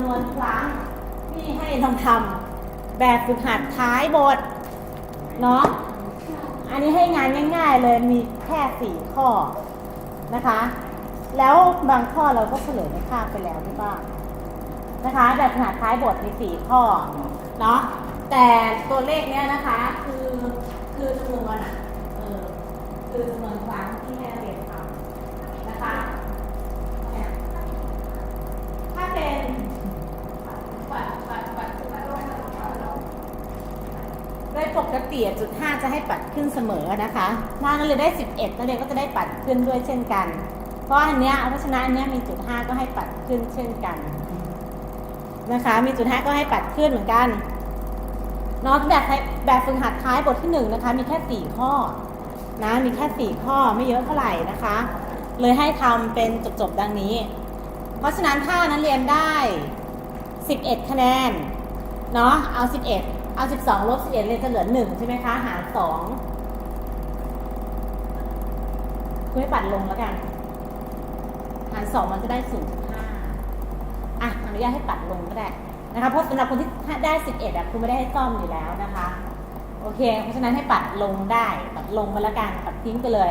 ำนวนครั้งที่ให้ลองทำแบบฝึกหัดท้ายบทเนาะอันนี้ให้งานง่าย ๆ เลยมีแค่สี่ข้อนะคะ แล้วบางข้อเราก็เฉลยในคาบไปแล้วที่บ้างนะคะ แบบฝึกหัดท้ายบทมีสี่ข้อเนาะแต่ตัวเลขเนี้ยนะคะ คือคือจำนวนอะเออคือจำนวนครั้งที่ให้นักเรียนทำนะคะ เนี่ยถ้าเป็นปัดปัดปัดปัดลงปัดลงปัดลงโดยป กติอะจุดห้าจะให้ปัดขึ้นเสมอนะคะถ้านักเรียนได้สิบเอ็ดนักเรียนก็จะได้ปัดขึ้นด้วยเช่นกัน เพราะอันเนี้ยเพราะฉะนั้นอันเนี้ยมีจุดห้าก็ให้ปัดขึ้นเช่นกันนะคะ มีจุดห้าก็ให้ปัดขึ้นเหมือนกันเนาะแบบแบบฝึกหัดท้ายบทที่หนึ่งนะคะ มีแค่สี่ข้อนะมีแค่สี่ข้อไม่เยอะเท่าไหร่นะคะ เลยให้ทำเป็นจบๆดังนี้ เพราะฉะนั้นถ้านักเรียนได้ 11 คะแนนเนาะเอา 11 เอา 12ลบ11เรียจะเหลือ1ใช่ไหมคะ หาร2คุณให้ปัดลงแล้วกัน หาร 2 มันจะได้ 0.5 อะอนุญาตให้ปัดลงก็ได้นะคะ เพราะสำหรับคนที่ได้ 11อะคุณไม่ได้ให้ซ่อมอยู่แล้วนะคะ โอเค เพราะฉะนั้นให้ปัดลงได้ ปัดลงไปแล้วกัน ปัดทิ้งไปเลย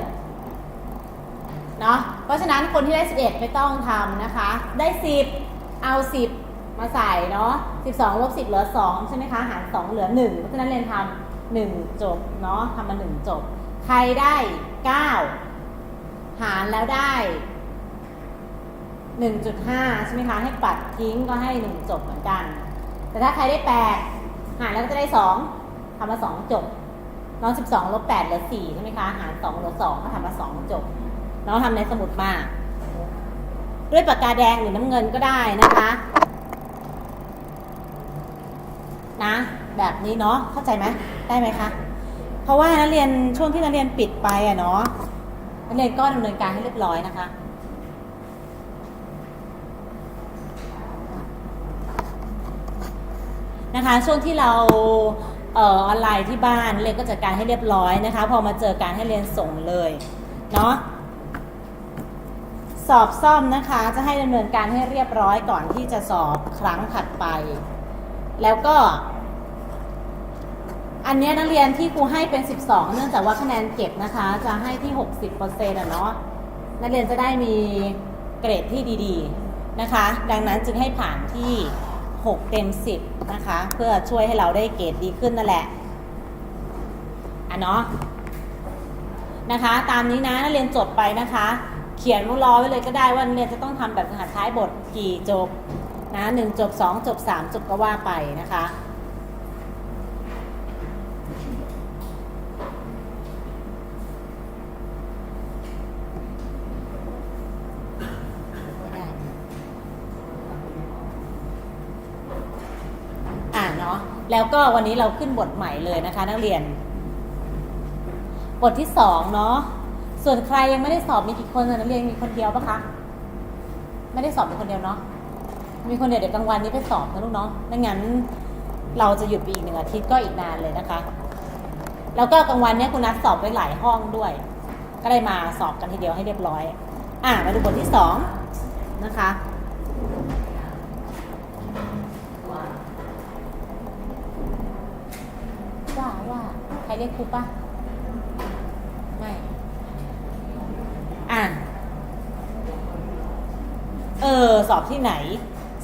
เนาะเพราะฉะนั้นคนที่ได้ 11 ไม่ต้องทำนะคะ ได้ 10 เอา 10 มาใส่เนาะ 12ลบ10 เหลือ 2 ใช่ไหมคะ หาร 2 เหลือ 1 เพราะฉะนั้นเรียนทำ1จบเนาะทำมา 1 จบ ใครได้ 9 หารแล้วได้ 1.5 ใช่ไหมคะ ให้ปัดทิ้งก็ให้ 1 จบเหมือนกัน แต่ถ้าใครได้ 8 หารแล้วก็จะได้ 2ทำมา 2 จบน้อง12ลบ8เหลือ4ใช่ไหมคะ หาร2เหลือ2ก็ทำมา 2 จบ น้องทำในสมุดมาด้วยปากกาแดงหรือน้ำเงินก็ได้นะคะ แบบ นี้เนาะเข้าใจไหมได้ไหมคะเพราะว่านักเรียนช่วงที่นักเรียนปิดไปอะเนาะนักเรียนก็ดำเนินการให้เรียบร้อยนะคะนะคะช่วงที่เราเออออนไลน์ที่บ้านเรียนก็จัดการให้เรียบร้อยนะคะ พอมาเจอการให้เรียนส่งเลยเนาะสอบซ่อมนะคะจะให้ดำเนินการให้เรียบร้อยก่อนที่จะสอบครั้งถัดไป แล้วก็ อันนี้นักเรียนที่ครูให้เป็น 12 เนื่องจากว่าคะแนนเก็บนะคะ จะให้ที่ 60%อะเนาะนักเรียนจะได้มีเกรดที่ดีๆนะคะ ดังนั้นจึงให้ผ่านที่ 6 เต็ม 10 นะคะ เพื่อช่วยให้เราได้เกรดดีขึ้นนั่นแหละอะเนาะนะคะ ตามนี้นะนักเรียนจดไปนะคะ เขียนรอไว้เลยก็ได้ว่านักเรียนจะต้องทำแบบหัดท้ายบทกี่จบนะหนึ่งจบสองจบสามจบก็ว่าไปนะคะ อ่าเนาะ แล้วก็วันนี้เราขึ้นบทใหม่เลยนะคะ นักเรียน บทที่สองเนาะส่วนใครยังไม่ได้สอบมีกี่คนนักเรียนมีคนเดียวปะคะไม่ได้สอบมีคนเดียวเนาะมีคนเดียวเดี๋ยวกลางวันนี้ไปสอบนะลูกเนาะไม่งั้นเราจะหยุดไปอีกหนึ่งอาทิตย์ก็อีกนานเลยนะคะ แล้วก็กลางวันเนี้ยคุณนัดสอบไว้หลายห้องด้วย ก็ได้มาสอบกันทีเดียวให้เรียบร้อย อ่ามาดูบทที่สองนะคะ ว่าว่า ใครเรียกครูปะไม่ อะ เออ สอบที่ไหน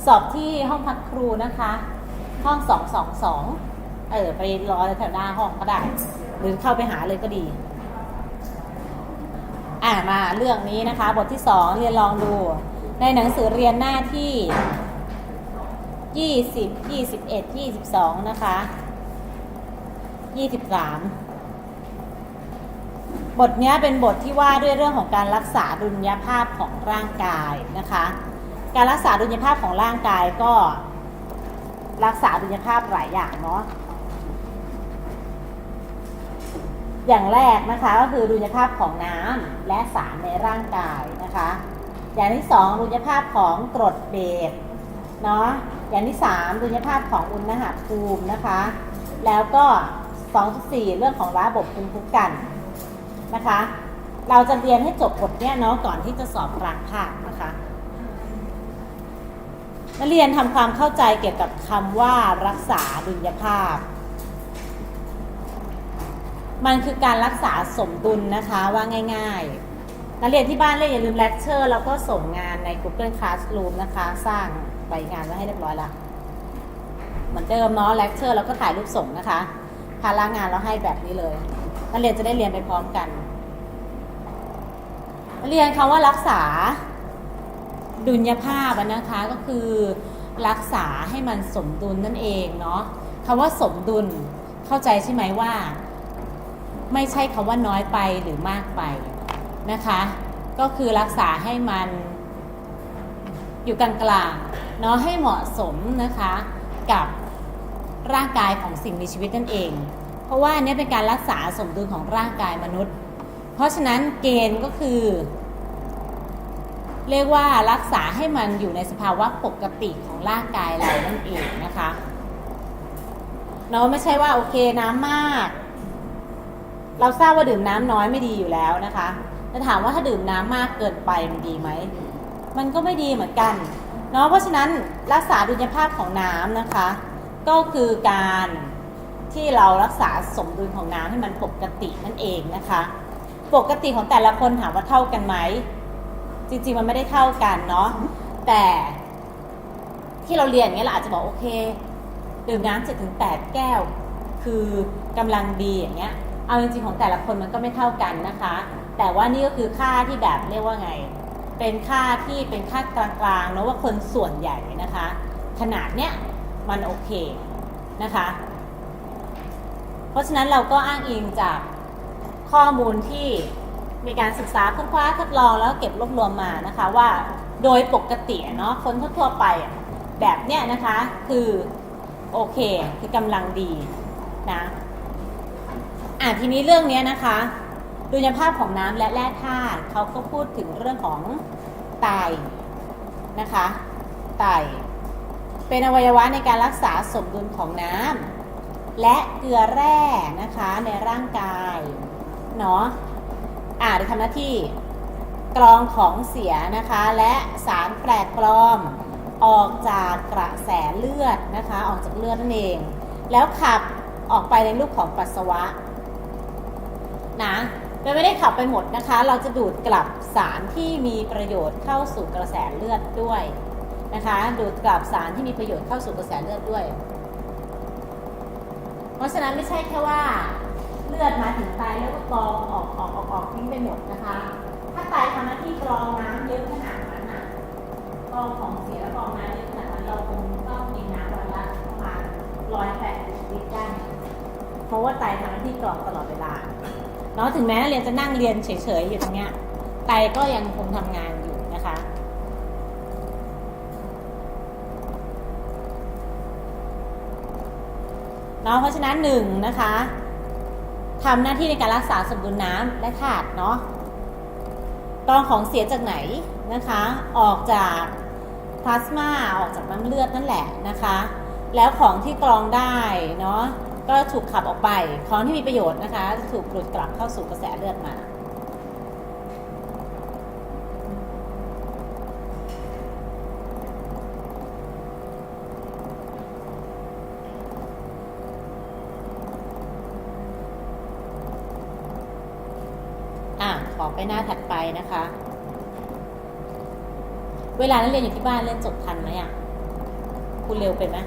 สอบที่ห้องพักครูนะคะ ห้องสองสองสองเออ ไปรอแถวหน้าห้องก็ได้ หรือเข้าไปหาเลยก็ดี อะมาเรื่องนี้นะคะ บทที่สองเรียนลองดู ในหนังสือเรียนหน้าที่ยี่สิบยี่สิบเอ็ดยี่สิบสองนะคะ ยี่สิบสามบทนี้เป็นบทที่ว่าด้วยเรื่องของการรักษาดุลยภาพของร่างกายนะคะ การรักษาดุลยภาพของร่างกายก็ รักษาดุลยภาพหลายอย่างเนาะอย่างแรกนะคะก็คือดุลยภาพของน้ำและสารในร่างกายนะคะ อย่างที่สองดุลยภาพของกรดเบสเนาะอย่างที่สามดุลยภาพของอุณหภูมินะคะ แล้วก็ 2.4 เรื่องของระบบภูมิคุ้มกันนะคะ เราจะเรียนให้จบบทเนี้ยเนาะก่อนที่จะสอบกลางภาคนะคะนักเรียนทำความเข้าใจเกี่ยวกับคำว่ารักษาดุลยภาพ มันคือการรักษาสมดุลนะคะว่าง่ายๆ นักเรียนที่บ้านเลยอย่าลืมเลคเชอร์แล้วก็ส่งงานใน Google Classroom นะคะ สร้างใบงานไว้ให้เรียบร้อยล้วเหมือนเดิมเนาะเลคเชอร์แล้วก็ถ่ายรูปส่งนะคะ พาลางานเราให้แบบนี้เลยนักเรียนจะได้เรียนไปพร้อมกัน เรียนคำว่ารักษาดุลยภาพนะคะก็คือรักษาให้มันสมดุลนั่นเองเนาะคำว่าสมดุลเข้าใจใช่ไหมว่า ไม่ใช่คำว่าน้อยไปหรือมากไปนะคะ ก็คือรักษาให้มันอยู่กลางๆเนาะให้เหมาะสมนะคะกับ ร่างกายของสิ่งมีชีวิตนั่นเอง เพราะว่าอันนี้เป็นการรักษาสมดุลของร่างกายมนุษย์ เพราะฉะนั้นเกณฑ์ก็คือ เรียกว่ารักษาให้มันอยู่ในสภาวะปกติของร่างกายเรานั่นเองนะคะเนาะไม่ใช่ว่าโอเคน้ำมาก เราทราบว่าดื่มน้ำน้อยไม่ดีอยู่แล้วนะคะแต่ถามว่าถ้าดื่มน้ำมากเกินไปมันดีไหมมันก็ไม่ดีเหมือนกันเนาะเพราะฉะนั้นรักษาดุลยภาพของน้ำนะคะ ก็คือการที่เรารักษาสมดุลของน้ำให้มันปกตินั่นเองนะคะ ปกติของแต่ละคนถามว่าเท่ากันไหม จริงๆมันไม่ได้เท่ากันเนาะแต่ที่เราเรียนอย่างเงี้ยเราอาจจะบอกโอเคดื่มน้ำเจ็ดถึงแปดแก้ว คือกำลังดีอย่างเงี้ยเอาจริงๆของแต่ละคนมันก็ไม่เท่ากันนะคะ แต่ว่านี่ก็คือค่าที่แบบเรียกว่าไง เป็นค่าที่เป็นค่ากลางๆเนอะว่าคนส่วนใหญ่นะคะ ขนาดเนี้ย มันโอเคนะคะ เพราะฉะนั้นเราก็อ้างอิงจากข้อมูลที่มีการศึกษาค้นคว้าทดลองแล้วเก็บรวบรวมมานะคะว่าโดยปกติเนาะคนทั่วไปแบบเนี้ยนะคะคือโอเคคือกำลังดีนะอะทีนี้เรื่องเนี้ยนะคะดุลยภาพของน้ำและแร่ธาตุเขาก็พูดถึงเรื่องของไตนะคะไต เป็นอวัยวะในการรักษาสมดุลของน้ำและเกลือแร่นะคะในร่างกายเนาะอ่าได้ทำหน้าที่กรองของเสียนะคะ และสารแปลกปลอมออกจากกระแสเลือดนะคะ ออกจากเลือดนั่นเอง แล้วขับออกไปในรูปของปัสสาวะนะโดยไม่ได้ขับไปหมดนะคะ เราจะดูดกลับสารที่มีประโยชน์เข้าสู่กระแสเลือดด้วย นะคะดูดกลับสารที่มีประโยชน์เข้าสู่กระแสเลือดด้วย เพราะฉะนั้นไม่ใช่แค่ว่าเลือดมาถึงไตแล้วก็กรองออกออกออกออกทิ้งไปหมดนะคะ ถ้าไตทำหน้าที่กรองน้ำเยอะขนาดนั้นน่ะกรองของเสียและกรองน้ำเยอะขนาดนั้นเราคงต้องกินน้ำวันละประมาณร้อยแปดสิบลิตรได้เพราะว่าไตทำหน้าที่กรองตลอดเวลาเนาะถึงแม้นักเรียนจะนั่งเรียนเฉยๆอยู่ตรงเนี้ยไตก็ยังคงทำงานอยู่ นะคะเนาะเพราะฉะนั้นหนึ่งนะคะทำหน้าที่ในการรักษาสมดุลน้ำและธาตุเนาะกรองของเสียจากไหนนะคะ ออกจากพลาสมาออกจากน้ำเลือดนั่นแหละนะคะ แล้วของที่กรองได้เนาะก็ถูกขับออกไป ของที่มีประโยชน์นะคะจะถูกดูดกลับเข้าสู่กระแสเลือดมา อะขอ ไปหน้าถัดไปนะคะ เวลานักเรียนอยู่ที่บ้านเรียนจบทันไหมอะคุณเร็วไปไหม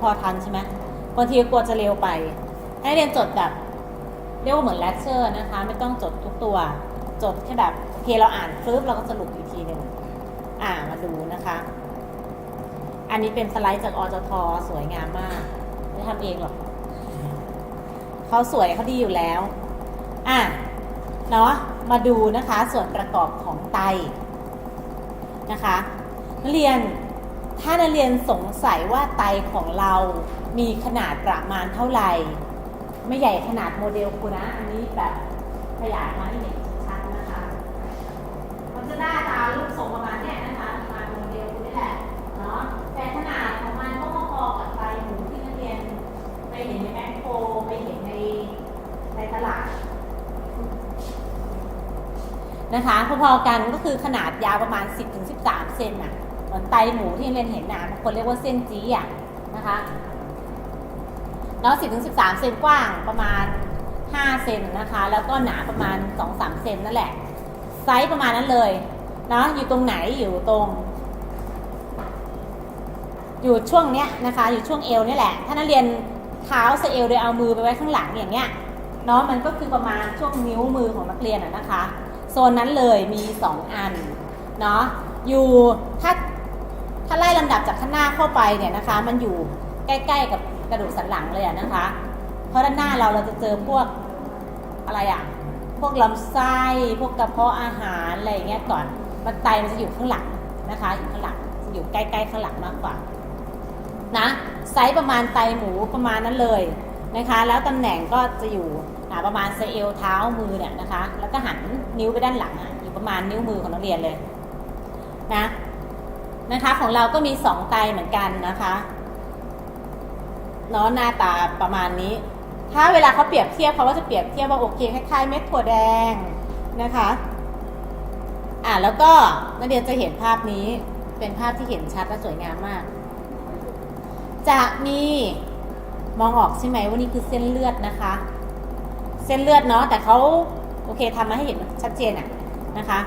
พอทันใช่ไหมบางทีกลัวจะเร็วไป ให้เรียนจดแบบเรียกว่าเหมือนเลคเชอร์นะคะ ไม่ต้องจดทุกตัว จดแค่แบบโอเคเราอ่านปึ๊บเราก็สรุปอีกทีหนึ่งอ่ามาดูนะคะ อันนี้เป็นสไลด์จากอจทสวยงามมาก ไม่ทำเองหรอกเขาสวยเขาดีอยู่แล้ว อะเนาะมาดูนะคะส่วนประกอบของไตนะคะนักเรียนถ้านักเรียนสงสัยว่าไตของเรามีขนาดประมาณเท่าไหร่ ไม่ใหญ่ขนาดโมเดลคุณนะ อันนี้แบบขยายมาให้เห็นชัดนะคะมันจะได้าตารูปทรงประมาณเนี้ยนะคะประมาณโมเดลคุณนี่แหละเนาะแต่ขนาดของมันก็พอๆกับไตหมูที่นักเรียนไปเห็นในแมคโครไปเห็นในในตลาด นะคะพอๆกันก็คือขนาดยาวประมาณ 10-13 เซนน่ะเหมือนไตหมูที่เรียนเห็นนะบางคนเรียกว่าเส้นจี้อะนะคะแล้ว10-13 เซนกว้างประมาณ 5 เซนนะคะ แล้วก็หนาประมาณ 2-3 เซนนั่นแหละ ไซส์ประมาณนั้นเลยเนาะอยู่ตรงไหนอยู่ตรง อยู่ช่วงเนี้ยนะคะ อยู่ช่วงเอวนี่แหละ ถ้านักเรียนเท้าสเอวโดยเอามือไปไว้ข้างหลังอย่างเงี้ยเนาะมันก็คือประมาณช่วงนิ้วมือของนักเรียนอะนะคะ โซนนั้นเลยมี 2 อันเนาะอยู่ถ้าถ้าไล่ลำดับจากข้างหน้าเข้าไปเนี่ยนะคะ มันอยู่ใกล้ๆกับกระดูกสันหลังเลยนะคะ เพราะด้านหน้าเราเราจะเจอพวกอะไรอะพวกลำไส้พวกกระเพาะอาหารอะไรอย่างเงี้ยก่อนมันไตมันจะอยู่ข้างหลังนะคะอยู่ข้างหลังอยู่ใกล้ๆข้างหลังมากกว่านะไซส์ประมาณไตหมูประมาณนั้นเลยนะคะ แล้วตำแหน่งก็จะอยู่ อ่าประมาณเซเอลเท้ามือเนี่ยนะคะ แล้วก็หันนิ้วไปด้านหลังออยู่ประมาณนิ้วมือของนักเรียนเลยนะนะคะของเราก็มีสองไตเหมือนกันนะคะเนาะหน้าตาประมาณนี้ ถ้าเวลาเขาเปรียบเทียบเขาก็จะเปรียบเทียบว่าโอเคคล้ายๆเม็ดถั่วแดงนะคะอ่าแล้วก็นักเรียนจะเห็นภาพนี้เป็นภาพที่เห็นชัดและสวยงามมาก จะมีมองออกใช่ไหมว่านี่คือเส้นเลือดนะคะ เส้นเลือดเนาะแต่เขาโอเคทำมาให้เห็นชัดเจนอะนะคะ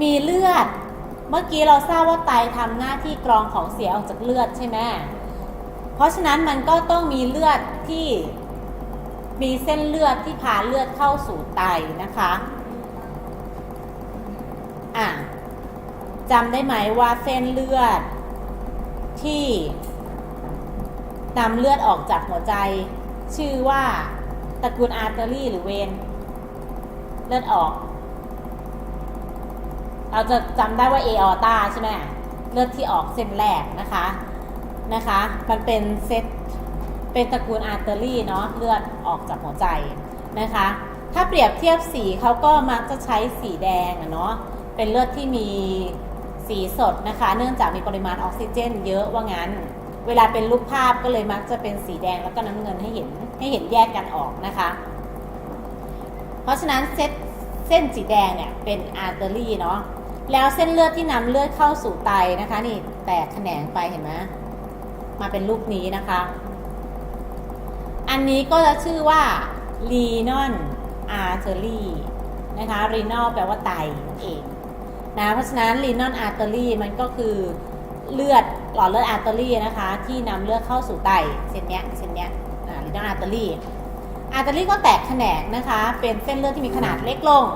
มีเลือดเมื่อกี้เราทราบว่าไตทำหน้าที่กรองของเสียออกจากเลือดใช่ไหมเพราะฉะนั้นมันก็ต้องมีเลือดที่มีเส้นเลือดที่พาเลือดเข้าสู่ไตนะคะอะจำได้ไหมว่าเส้นเลือดที่นำเลือดออกจากหัวใจ ชื่อว่า ตระกูลอาร์เตอรี่หรือเวนเลือดออก เราจะจำได้ว่าเอออตาใช่ไหมเลือดที่ออกเส้นแรกนะคะนะคะ มันเป็นเซตเป็นตระกูลอาร์เตอรี่เนาะเลือดออกจากหัวใจนะคะ ถ้าเปรียบเทียบสีเขาก็มักจะใช้สีแดงอะเนาะเป็นเลือดที่มีสีสดนะคะ เนื่องจากมีปริมาณออกซิเจน เยอะว่างั้น เวลาเป็นรูปภาพก็เลยมักจะเป็นสีแดงแล้วก็น้ำเงินให้เห็นให้เห็นแยกกันออกนะคะ เพราะฉะนั้นเส้นเส้นสีแดงเนี่ยเป็นอาร์เตอรี่เนาะแล้วเส้นเลือดที่นำเลือดเข้าสู่ไตนะคะ นี่แตกแขนงไปเห็นไหมมาเป็นรูปนี้นะคะ อันนี้ก็จะชื่อว่า renal artery นะคะ renal แปลว่าไตนั่นเองนะเพราะฉะนั้น renal artery มันก็คือ เลือดหลอดเลือดอาร์เตอรี่นะคะ ที่นำเลือดเข้าสู่ไตเส้นเนี้ยเส้นเนี้ยอ่า renal artery อาร์เตอรี่ก็แตกแขนงนะคะ เป็นเส้นเลือดที่มีขนาดเล็กลง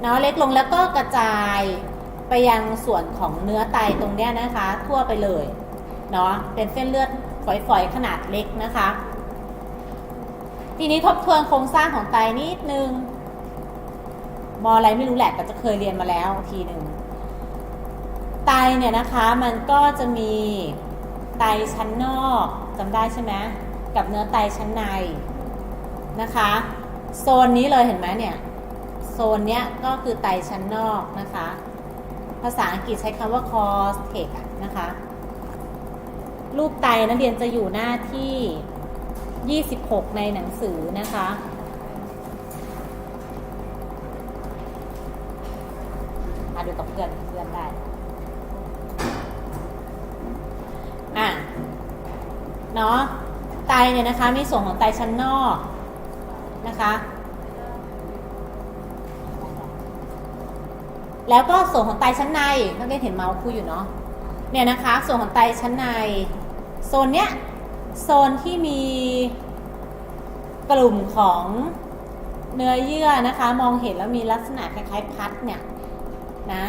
เนาะเล็กลงแล้วก็กระจายไปยังส่วนของเนื้อไตตรงเนี้ยนะคะ ทั่วไปเลยเนาะเป็นเส้นเลือดฝอยๆขนาดเล็กนะคะ ทีนี้ทบทวนโครงสร้างของไตนิดนึงมออะไรไม่รู้แหละแต่จะเคยเรียนมาแล้วทีหนึ่ง ไตเนี่ยนะคะมันก็จะมีไตชั้นนอกจำได้ใช่ไหมกับเนื้อไตชั้นในนะคะ โซนนี้เลยเห็นไหมเนี่ยโซนเนี้ยก็คือไตชั้นนอกนะคะ ภาษาอังกฤษใช้คำว่า cortex นะคะ รูปไตนักเรียนจะอยู่หน้าที่ 26 ในหนังสือนะคะมาดูกับเพื่อน เนาะไตเนี่ยนะคะมีส่วนของไตชั้นนอกนะคะแล้วก็ส่วนของไตชั้นในนักเรียนเห็นเมาส์คุยอยู่เนาะเนี่ยนะคะ ส่วนของไตชั้นใน โซนเนี้ยโซนที่มีกลุ่มของเนื้อเยื่อนะคะ มองเห็นแล้วมีลักษณะคล้ายๆพัดเนี่ยนะ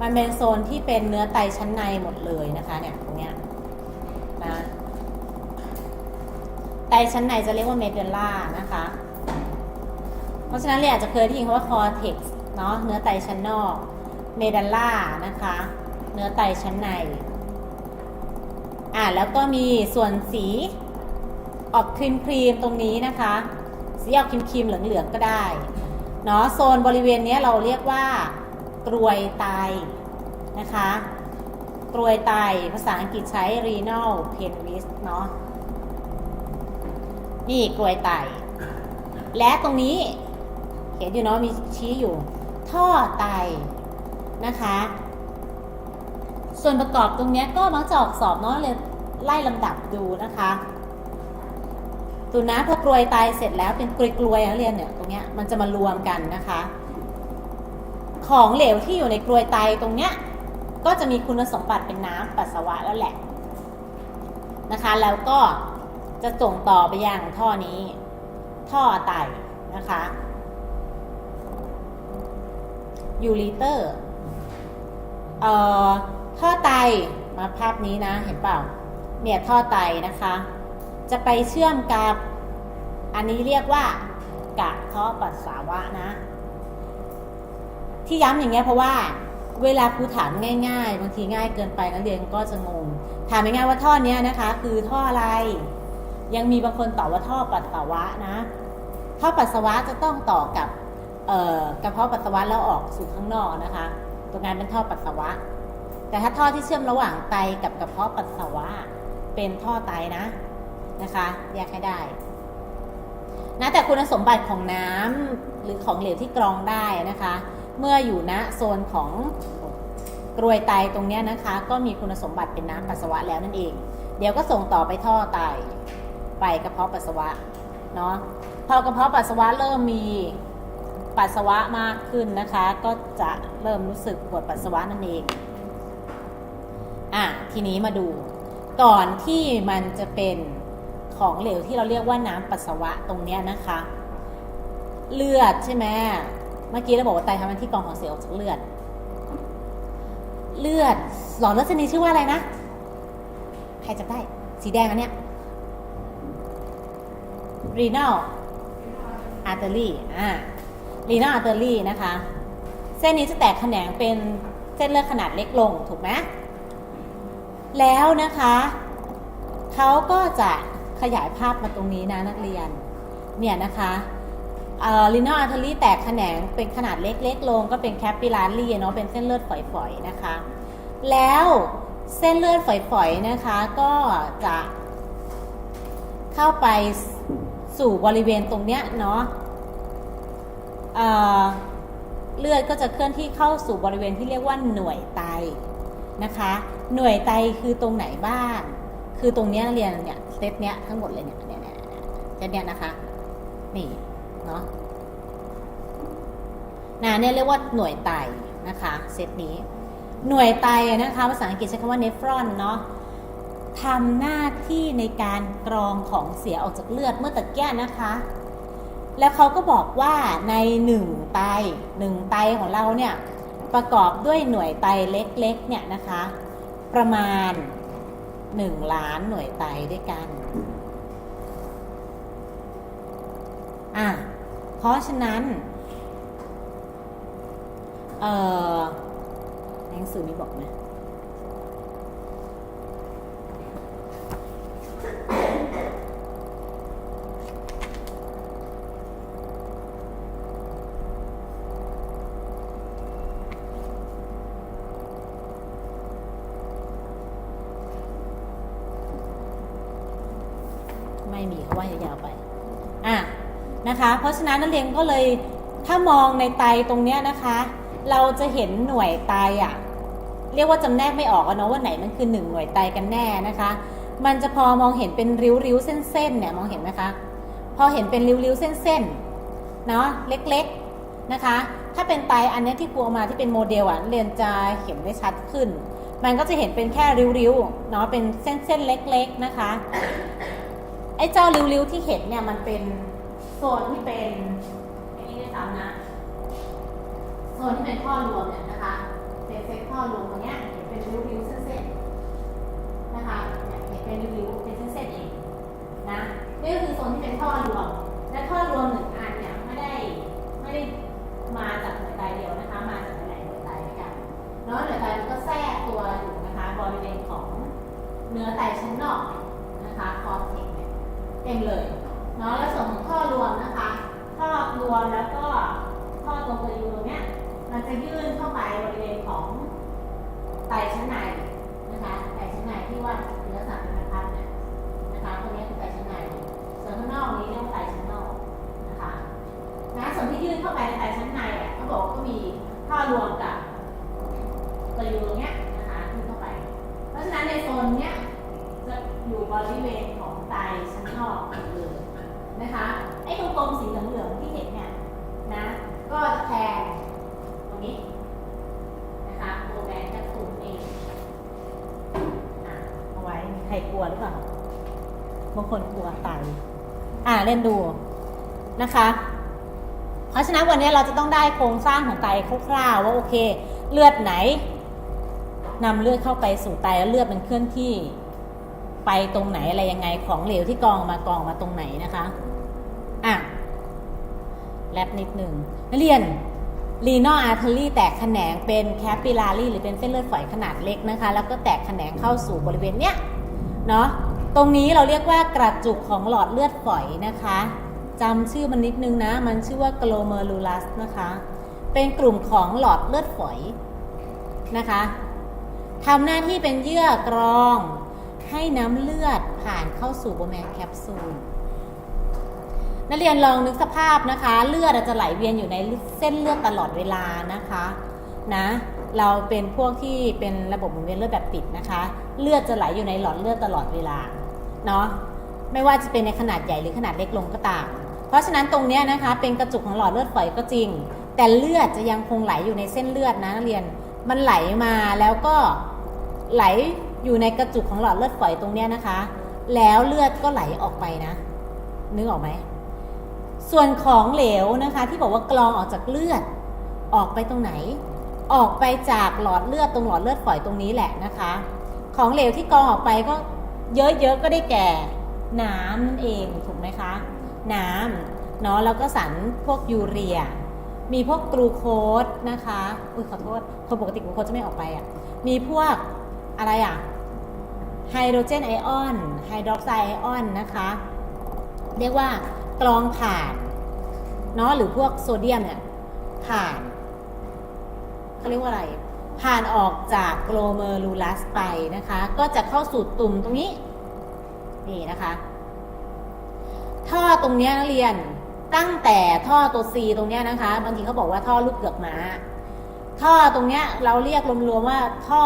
มันเป็นโซนที่เป็นเนื้อไตชั้นในหมดเลยนะคะเนี่ยตรงเนี้ยนะ ไตชั้นในจะเรียกว่าเมดเดลล่านะคะ เพราะฉะนั้นเรียนอาจจะเคยได้ยินคำว่าคอเท็กซ์เนาะเนื้อไตชั้นนอกเมดัลล่านะคะ เนื้อไตชั้นใน อ่าแล้วก็มีส่วนสีออกครีมครีมตรงนี้นะคะ สีออกครีมครีมเหลืองๆก็ได้เนาะโซนบริเวณนี้เราเรียกว่ากรวยไตนะคะกรวยไตภาษาอังกฤษใช้ renal pelvis เนาะ นี่กรวยไตและตรงนี้เห็นอยู่เนาะมีชี้อยู่ ท่อไตนะคะ ส่วนประกอบตรงนี้ก็มักจะออกสอบเนาะเลยไล่ลำดับดูนะคะดูนะพอกรวยไตเสร็จแล้วเป็นกรวยกรวยนักเรียนเนี่ยตรงเนี้ยมันจะมารวมกันนะคะ ของเหลวที่อยู่ในกรวยไตตรงเนี้ยก็จะมีคุณสมบัติเป็นน้ำปัสสาวะแล้วแหละนะคะ แล้วก็ จะส่งต่อไปยังท่อนี้ ท่อไตนะคะยูริเตอร์เอ่อท่อไตมาภาพนี้นะเห็นเปล่า เนี่ยท่อไตนะคะ จะไปเชื่อมกับ อันนี้เรียกว่ากระเพาะปัสสาวะนะ ที่ย้ำอย่างเงี้ยเพราะว่าเวลาครูถามง่าย ๆ บางทีง่ายเกินไปนักเรียนก็จะงง ถามง่ายๆว่าท่อนี้นะคะ คือท่ออะไร ยังมีบางคนตอบว่าท่อปัสสาวะนะ ท่อปัสสาวะจะต้องต่อกับกระเพาะปัสสาวะแล้วออกสู่ข้างนอกนะคะ ตรงนั้นเป็นท่อปัสสาวะ แต่ถ้าท่อที่เชื่อมระหว่างไตกับกระเพาะปัสสาวะ เป็นท่อไตนะนะคะแยกให้ได้นะแต่คุณสมบัติของน้ำหรือของเหลวที่กรองได้นะคะ เมื่ออยู่ณโซนของกรวยไตตรงนี้นะคะ ก็มีคุณสมบัติเป็นน้ำปัสสาวะแล้วนั่นเอง เดี๋ยวก็ส่งต่อไปท่อไต ไปกระเพาะปัสสาวะเนาะพอกระเพาะปัสสาวะเริ่มมีปัสสาวะมากขึ้นนะคะ ก็จะเริ่มรู้สึกปวดปัสสาวะนั่นเองอะทีนี้มาดูก่อนที่มันจะเป็นของเหลวที่เราเรียกว่าน้ำปัสสาวะตรงเนี้ยนะคะ เลือดใช่ไหมเมื่อกี้เราบอกว่าไตทำหน้าที่กรองของเสียออกจากเลือด เลือดหลอดเลือดชนิดชื่อว่าอะไรนะ ใครจำได้ สีแดงอันเนี้ย renal artery อ่า renal artery นะคะ เส้นนี้จะแตกแขนงเป็นเส้นเลือดขนาดเล็กลงถูกไหมแล้วนะคะเขาก็จะขยายภาพมาตรงนี้นะนักเรียน เนี่ยนะคะลินออาร์เทอรี่แตกแขนงเป็นขนาดเล็กๆลงก็เป็นแคปปิลารีเนาะเป็นเส้นเลือดฝอยๆนะคะ แล้วเส้นเลือดฝอยๆนะคะก็จะเข้าไป สู่บริเวณตรงเนี้ยเนาะเลือดก็จะเคลื่อนที่เข้าสู่บริเวณที่เรียกว่าหน่วยไตนะคะ หน่วยไตคือตรงไหนบ้าง คือตรงเนี้ยเรียนเนี่ยเซตเนี้ยทั้งหมดเลยเนี่ยเนี่ยเนี่ยเนี่ยเซตเนี้ยนะคะ นี่เนาะนะเนี่ยเรียกว่าหน่วยไตนะคะเซตนี้ หน่วยไตนะคะภาษาอังกฤษใช้คำว่าเนฟรอนเนาะ ทำหน้าที่ในการกรองของเสียออกจากเลือดเมื่อตะแก้นะคะ แล้วเขาก็บอกว่าในหนึ่งไตหนึ่งไตของเราเนี่ยประกอบด้วยหน่วยไตเล็กๆเนี่ยนะคะ ประมาณ 1 ล้านหน่วยไตด้วยกันอะเพราะฉะนั้นเอ่อหนังสือมีบอกไห มไม่มีเขาว่ายาวๆไปอะนะคะ เพราะฉะนั้นนักเรียนก็เลยถ้ามองในไตตรงเนี้ยนะคะ เราจะเห็นหน่วยไตอะเรียกว่าจำแนกไม่ออกอะเนาะว่าไหนมันคือหนึ่งหน่วยไตกันแน่นะคะ มันจะพอมองเห็นเป็นริ้วๆเส้นๆเนี่ยมองเห็นไหมคะพอเห็นเป็นริ้วๆเส้นๆเนาะเล็กๆนะคะ ถ้าเป็นไตอันเนี้ยที่ครูเอามาที่เป็นโมเดลอะนักเรียนจะเห็นได้ชัดขึ้น มันก็จะเห็นเป็นแค่ริ้วๆเนาะเป็นเส้นๆเล็ก ๆนะคะ ไอ้เจ้าริ้วๆที่เห็นเนี่ยมันเป็นโซนที่เป็นอันนี้ได้ซ้ำนะโซนที่เป็นท่อรวมเนี่ยนะคะเป็นเซ็กท่อรวมตรงเนี้ยเป็นริ้วๆเส้นๆนะคะเนี่ยเห็นเป็นริ้วๆเป็นเส้นๆเองนะนี่ก็คือโซนที่เป็นท่อรวม และท่อรวมหนึ่งอันเนี่ยไม่ได้ไม่ได้มาจากหน่วยไตเดียวนะคะ มาจากหลายๆหน่วยไตด้วยกันเนาะหน่วยไตมันก็แทรกตัว เนื้อไตชั้นนอกนะคะคอเทกเนี่ยเต็มเลยเนาะแล้วส่วนของท่อรวมนะคะท่อรวมแล้วก็ท่อตรงตัวยูตรงเนี้ยมันจะยื่นเข้าไปบริเวณของไตชั้นในนะคะไตชั้นในที่ว่าเนื้อสัตว์เป็นพันเนี่ยนะคะตรงนี้คือไตชั้นในส่วนข้างนอกนี้เรียกว่าไตชั้นนอกนะคะนะส่วนที่ยื่นเข้าไปในไตชั้นในอะเขาบอกว่าก็มีท่อรวมกับ ตัวอยู่ตรงเนี้ยนะคะขึ้นเข้าไป เพราะฉะนั้นในโซนเนี้ยจะอยู่บริเวณของไตชั้นนอกเลยนะคะ ไอ้ตรงกลมๆสีเหลืองๆที่เห็นเนี่ยนะ ก็จะแทนตรงนี้นะคะตัวแบนแคปซูลเองอะเอาไว้มี ใครกลัวหรือเปล่าบางคนกลัวไตอ่าเล่นดูนะคะ เพราะฉะนั้นวันนี้เราจะต้องได้โครงสร้างของไตคร่าวๆว่าโอเค เลือดไหนนำเลือดเข้าไปสู่ไตแล้วเลือดมันเคลื่อนที่ไปตรงไหนอะไรยังไงของเหลวที่กองมากองมาตรงไหนนะคะอะแลบนิดหนึ่งนักเรียนลีนออาร์เทอรี่แตกแขนงเป็นแคปิลารีหรือเป็นเส้นเลือดฝอยขนาดเล็กนะคะ แล้วก็แตกแขนงเข้าสู่บริเวณเนี้ย เนาะตรงนี้เราเรียกว่ากระจุกของหลอดเลือดฝอยนะคะจำชื่อมันนิดนึงนะ มันชื่อว่า glomerulus นะคะ เป็นกลุ่มของหลอดเลือดฝอยนะคะทำหน้าที่เป็นเยื่อกรอง ให้น้ำเลือดผ่านเข้าสู่โบแมนแคปซูลนักเรียนลองนึกสภาพนะคะ เลือดจะไหลเวียนอยู่ในเส้นเลือดตลอดเวลานะคะนะ เราเป็นพวกที่เป็นระบบหมุนเวียนเลือดแบบปิดนะคะ เลือดจะไหลอยู่ในหลอดเลือดตลอดเวลาเนาะไม่ว่าจะเป็นในขนาดใหญ่หรือขนาดเล็กลงก็ตาม เพราะฉะนั้นตรงนี้นะคะ เป็นกระจุกของหลอดเลือดฝอยก็จริง แต่เลือดจะยังคงไหลอยู่ในเส้นเลือดนะนักเรียนมันไหลมาแล้วก็ไหลอยู่ในกระจุกของหลอดเลือดฝอยตรงนี้นะคะ แล้วเลือดก็ไหลออกไปนะ นึกออกไหมส่วนของเหลวนะคะ ที่บอกว่ากรองออกจากเลือดออกไปตรงไหน ออกไปจากหลอดเลือดตรงหลอดเลือดฝอยตรงนี้แหละนะคะ ของเหลวที่กองออกไปก็เยอะๆก็ได้แก่น้ำนั่นเองถูกไหมคะ น้ำเนาะแล้วก็สารพวกยูเรีย มีพวกกลูโคสนะคะอุ้ยขอโทษคนปกติกลูโคสจะไม่ออกไปอะ่ะมีพวกอะไรอะ่ะไฮโดรเจนไอออนไฮดรอกไซด์ไอออนนะคะ เรียกว่ากรองผ่านเนาะหรือพวกโซเดียมเนี่ยผ่าน เขาเรียกว่าอะไร ผ่านออกจากโกลเมอรูลัสไปนะคะ ก็จะเข้าสู่ตุ่มตรงนี้ นี่นะคะ ท่อตรงนี้นักเรียนตั้งแต่ท่อตัว C ตรงนี้นะคะ บางทีเขาบอกว่าท่อลูกเกือกม้า ท่อตรงนี้เราเรียกรวมๆว่าท่อ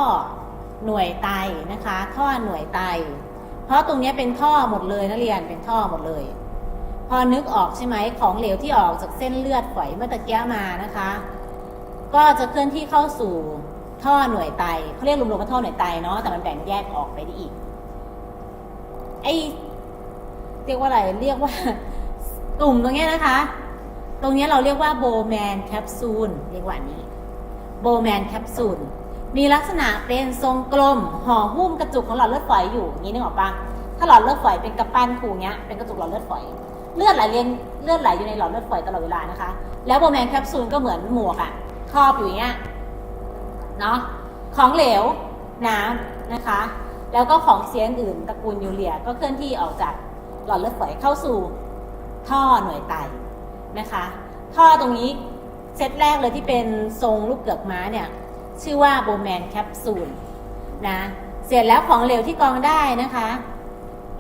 หน่วยไตนะคะ ท่อหน่วยไต เพราะตรงนี้เป็นท่อหมดเลยนักเรียนเป็นท่อหมดเลย พอนึกออกใช่ไหมของเหลวที่ออกจากเส้นเลือดฝอยเมื่อตะเกียมานะคะ ก็จะเคลื่อนที่เข้าสู่ท่อหน่วยไตเขาเรียกรวมๆว่าท่อหน่วยไตเนาะแต่มันแบ่งแยกออกไปได้อีกไอเรียกว่าอะไรเรียกว่ากลุ่มตรงนี้นะคะ ตรงนี้เราเรียกว่าโบแมนแคปซูลเรียกว่านี้โบแมนแคปซูลมีลักษณะเป็นทรงกลมห่อหุ้มกระจุกของหลอดเลือดฝอยอยู่อย่างนี้นึกออกปะถ้าหลอดเลือดฝอยเป็นกระปั้นผูเงี้ยเป็นกระจุกหลอดเลือดฝอยเลือดไหลเลียนเลือดไหลอยู่ในหลอดเลือดฝอยตลอดเวลานะคะ แล้วโบแมนแคปซูลก็เหมือนหมวกอะ ครอบอยู่เงี้ยเนาะของเหลวน้ำนะคะ แล้วก็ของเสียงอื่นตระกูลยูเรียก็เคลื่อนที่ออกจากหลอดเลือดฝอยเข้าสู่ท่อหน่วยไตนะคะ ท่อตรงนี้เซตแรกเลยที่เป็นทรงลูกเกือกม้าเนี่ย ชื่อว่าโบแมนแคปซูลนะเสร็จแล้วของเหลวที่กรองได้นะคะ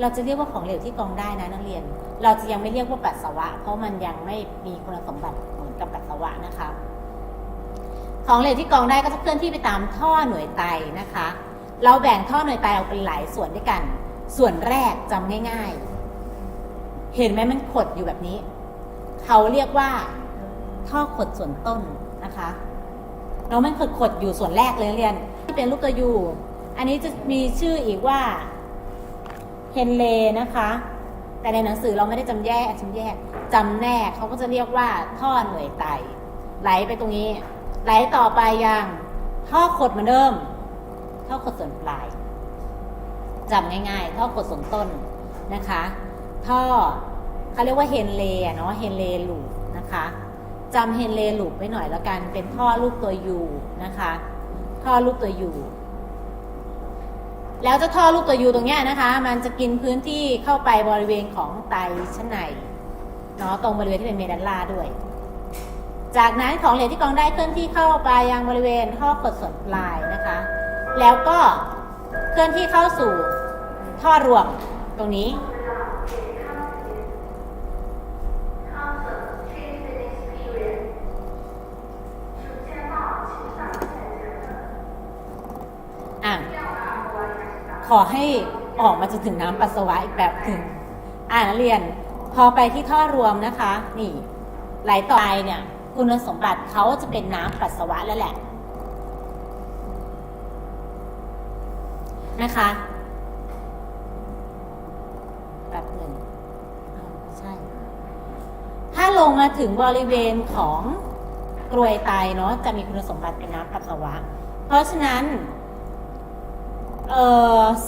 เราจะเรียกว่าของเหลวที่กรองได้นะนักเรียน เราจะยังไม่เรียกว่าปัสสาวะ เพราะมันยังไม่มีคุณสมบัติเหมือนกับปัสสาวะนะคะ ของเหลวที่กรองได้ก็จะเคลื่อนที่ไปตามท่อหน่วยไตนะคะ เราแบ่งท่อหน่วยไตออกเป็นหลายส่วนด้วยกัน ส่วนแรกจำง่ายๆ เห็นไหมมันขดอยู่แบบนี้ เขาเรียกว่า ท่อขดส่วนต้นนะคะแล้วมันขดขดๆอยู่ส่วนแรกเลยเรียน ที่เป็นลูกตัวยู อันนี้จะมีชื่ออีกว่าเฮนเลนะคะ แต่ในหนังสือเราไม่ได้จำแยกจำแยกจำแนกเขาก็จะเรียกว่าท่อหน่วยไตไหลไปตรงนี้ ไหลต่อไปยังท่อขดเหมือนเดิมท่อขดส่วนปลายจำง่าย ๆ ท่อขดส่วนต้นนะคะ ท่อเขาเรียกว่าเฮนเลเนาะเฮนเลลูปนะคะจำเฮนเลลูปไว้หน่อยแล้วกัน เป็นท่อรูปตัวยูนะคะ ท่อรูปตัวยูแล้วเจ้าท่อลูกตัวยูตรงเนี้ยนะคะ มันจะกินพื้นที่เข้าไปบริเวณของไตชั้นในเนาะตรงบริเวณที่เป็นเมดัลล่าด้วย จากนั้นของเหลวที่กรองได้เคลื่อนที่เข้าไปยังบริเวณท่อกดส่วนปลายนะคะ แล้วก็เคลื่อนที่เข้าสู่ท่อรวมตรงนี้ขอให้ออกมาจนถึงน้ำปัสสาวะอีกแบบหนึ่งอ่านเรียนพอไปที่ท่อรวมนะคะ นี่ไหลต่อไปเนี่ย คุณสมบัติเขาจะเป็นน้ำปัสสาวะแล้วแหละนะคะแบบหนึ่งใช่ ถ้าลงมาถึงบริเวณของกรวยไตเนาะจะมีคุณสมบัติเป็นน้ำปัสสาวะ เพราะฉะนั้น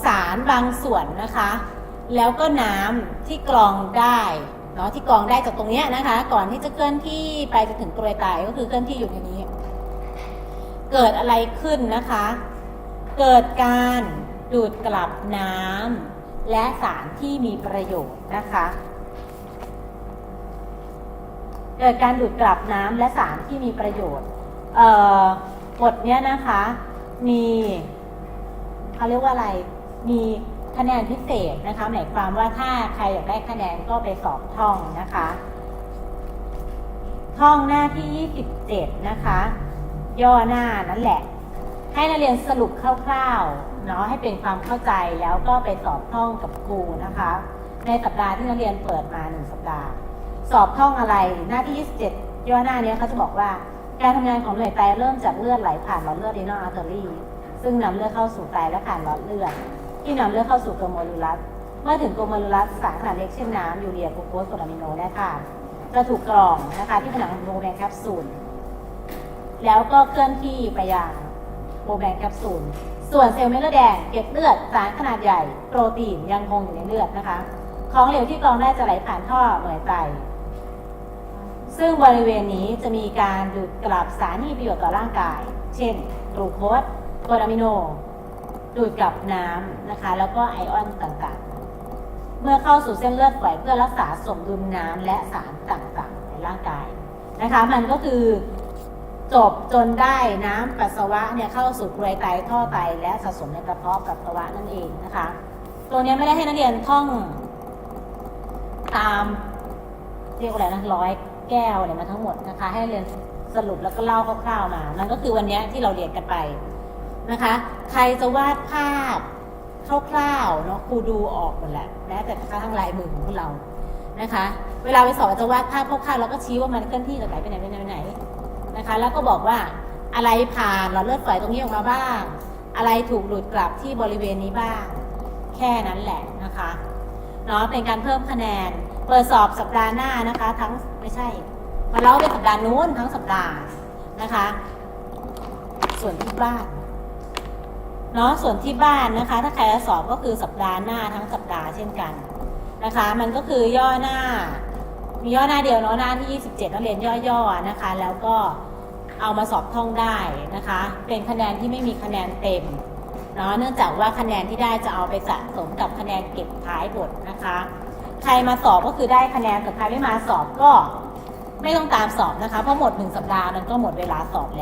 สารบางส่วนนะคะ แล้วก็น้ำที่กรองได้ เนาะที่กองได้จากตรงนี้นะคะ ก่อนที่จะเคลื่อนที่ไปจนถึงกรวยไตก็คือเคลื่อนที่อยู่ในนี้ เกิดอะไรขึ้นนะคะ เกิดการดูดกลับน้ำและสารที่มีประโยชน์นะคะ เกิดการดูดกลับน้ำและสารที่มีประโยชน์เอ่อบทเนี้ยนะคะ มีเขาเรียกว่าอะไร มี คะแนนพิเศษนะคะหมายความว่าถ้าใครอยากได้คะแนนก็ไปสอบท่องนะคะ ท่องหน้าที่ 27 นะคะ ย่อหน้านั่นแหละ ให้นักเรียนสรุปคร่าวๆเนาะให้เป็นความเข้าใจแล้วก็ไปสอบท่องกับครูนะคะ ในสัปดาห์ที่นักเรียนเปิดมาหนึ่งสัปดาห์ สอบท่องอะไรหน้าที่ 27 ย่อหน้านี้เขาจะบอกว่าการทำงานของหน่วยไตเริ่มจากเลือดไหลผ่านหลอดเลือด renal artery ซึ่งนำเลือดเข้าสู่ไตและผ่านหลอดเลือด ที่นำเลือดเข้าสู่โกลเมอรูลัส เมื่อถึงโกลเมอรูลัสสารขนาดเล็กเช่นน้ำยูเรียกลูโคสกรดอะมิโนและธาตุจะถูกกรองนะคะที่ผนังโบแบงแคปซูลแล้วก็เคลื่อนที่ไปยังโบแบงแคปซูลส่วนเซลล์เม็ดเลือดแดงเก็บเลือดสารขนาดใหญ่ โปรตีนยังคงอยู่ในเลือดนะคะของเหลวที่กรองได้จะไหลผ่านท่อหน่วยไต ซึ่งบริเวณนี้จะมีการดูดกลับสารที่มีประโยชน์ต่อร่างกาย เช่นกลูโคสกรดอะมิโน ดูดกลับน้ำนะคะ แล้วก็ไอออนต่างๆ เมื่อเข้าสู่เส้นเลือดฝอยเพื่อรักษาสมดุลน้ำและสารต่างๆ ในร่างกายนะคะ มันก็คือจบจนได้น้ำปัสสาวะเนี่ยเข้าสู่กรวยไตท่อไตและสะสมในกระเพาะปัสสาวะนั่นเองนะคะ ตัวเนี้ยไม่ได้ให้นักเรียนท่องตามเรียกว่าอะไรนะร้อยแก้วเนี่ยมาทั้งหมดนะคะ ให้เรียนสรุปแล้วก็เล่าคร่าวๆมานั่นก็คือวันเนี้ยที่เราเรียนกันไป นะคะ ใครจะวาดภาพคร่าวๆเนาะครูดูออกหมดแหละแม้แต่กระทั่งลายมือของพวกเรานะคะ เวลาไปสอนจะวาดภาพคร่าวๆเราก็ชี้ว่ามันเคลื่อนที่จากไหนไปไหนไปไหนไปไหนนะคะ แล้วก็บอกว่าอะไรผ่านหลอดเลือดฝอยตรงนี้ออกมาบ้าง อะไรถูกดูดกลับที่บริเวณนี้บ้าง แค่นั้นแหละนะคะเนาะเป็นการเพิ่มคะแนน เปิดสอบสัปดาห์หน้านะคะ ทั้งไม่ใช่มาเล่าเป็นสัปดาห์นู้นทั้งสัปดาห์นะคะ ส่วนที่บ้าน เนาะส่วนที่บ้านนะคะ ถ้าใครจะสอบก็คือสัปดาห์หน้าทั้งสัปดาห์เช่นกันนะคะ มันก็คือย่อหน้า มีย่อหน้าเดียวเนาะหน้าที่ 27นักเรียนย่อๆนะคะ แล้วก็เอามาสอบท่องได้นะคะ เป็นคะแนนที่ไม่มีคะแนนเต็มเนาะเนื่องจากว่าคะแนนที่ได้จะเอาไปสะสมกับคะแนนเก็บท้ายบทนะคะ ใครมาสอบก็คือได้คะแนนแต่ใครไม่มาสอบก็ไม่ต้องตามสอบนะคะเพราะหมดหนึ่งสัปดาห์มันก็หมดเวลาสอบแล้ว